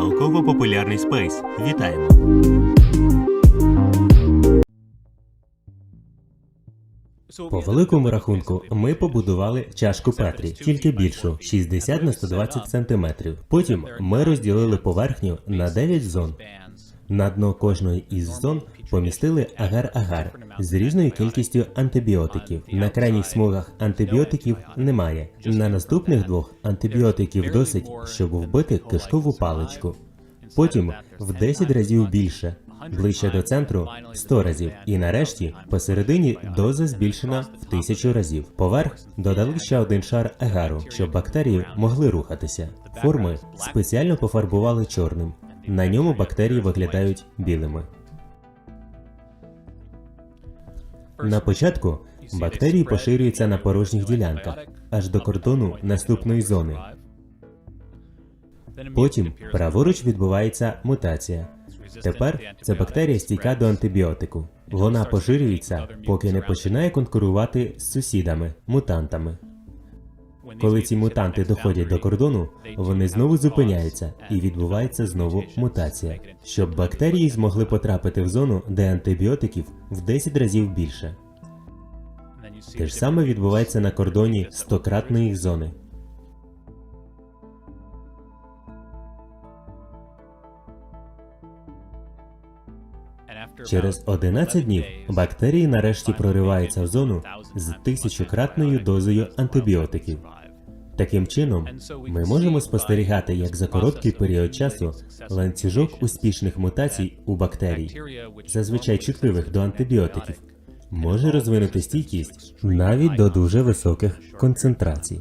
Науково-популярний спейс. Вітаємо! По великому рахунку, ми побудували чашку Петрі, тільки більшу 60 на 120 см. Потім ми розділили поверхню на 9 зон. На дно кожної із зон помістили агар-агар з різною кількістю антибіотиків. На крайніх смугах антибіотиків немає. На наступних двох антибіотиків досить, щоб вбити кишкову паличку. Потім в 10 разів більше, ближче до центру 100 разів. І нарешті посередині доза збільшена в тисячу разів. Поверх додали ще один шар агару, щоб бактерії могли рухатися. Форми спеціально пофарбували чорним. На ньому бактерії виглядають білими. На початку бактерії поширюються на порожніх ділянках аж до кордону наступної зони. Потім праворуч відбувається мутація. Тепер ця бактерія стійка до антибіотику. Вона поширюється, поки не починає конкурувати з сусідами, мутантами. Коли ці мутанти доходять до кордону, вони знову зупиняються і відбувається знову мутація, щоб бактерії змогли потрапити в зону, де антибіотиків в 10 разів більше. Те ж саме відбувається на кордоні стократної зони. Через 11 днів бактерії нарешті прориваються в зону з тисячократною дозою антибіотиків. Таким чином, ми можемо спостерігати, як за короткий період часу ланцюжок успішних мутацій у бактерій, зазвичай чутливих до антибіотиків, може розвинути стійкість навіть до дуже високих концентрацій.